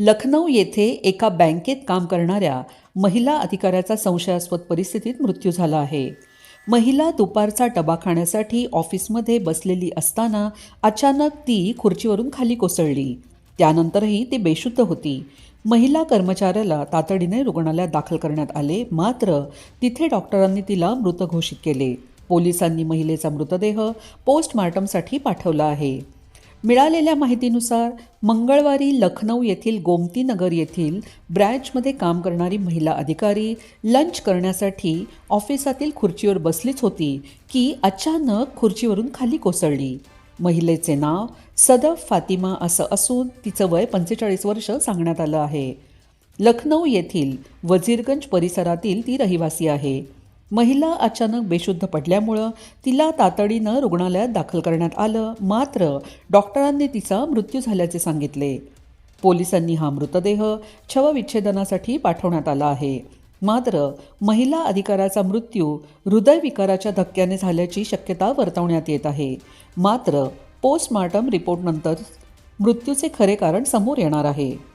लखनौ येथे एका बँकेत काम करणाऱ्या महिला अधिकाऱ्याचा संशयास्पद परिस्थितीत मृत्यू झाला आहे. महिला दुपारचा डबा खाण्यासाठी ऑफिसमध्ये बसलेली असताना अचानक ती खुर्चीवरून खाली कोसळली. त्यानंतरही ती बेशुद्ध होती. महिला कर्मचाऱ्याला तातडीने रुग्णालयात दाखल करण्यात आले मात्र तिथे डॉक्टरांनी तिला मृत घोषित केले. पोलिसांनी महिलेचा मृतदेह पोस्टमार्टमसाठी पाठवला आहे. मिळालेल्या माहितीनुसार मंगळवारी लखनौ येथील गोमतीनगर येथील ब्रँचमध्ये काम करणारी महिला अधिकारी लंच करण्यासाठी ऑफिसातील खुर्चीवर बसलीच होती की अचानक खुर्चीवरून खाली कोसळली. महिलेचे नाव सदफ फातिमा असं असून तिचं वय पंचेचाळीस वर्ष सांगण्यात आलं आहे. लखनौ येथील वझीरगंज परिसरातील ती रहिवासी आहे. महिला अचानक बेशुद्ध पडल्यामुळं तिला तातडीनं रुग्णालयात दाखल करण्यात आलं. मात्र डॉक्टरांनी तिचा मृत्यू झाल्याचे सांगितले. पोलिसांनी हा मृतदेह छवविच्छेदनासाठी पाठवण्यात आला आहे. मात्र महिला अधिकाऱ्याचा मृत्यू हृदयविकाराच्या धक्क्याने झाल्याची शक्यता वर्तवण्यात येत आहे. मात्र पोस्टमार्टम रिपोर्टनंतर मृत्यूचे खरे कारण समोर येणार आहे.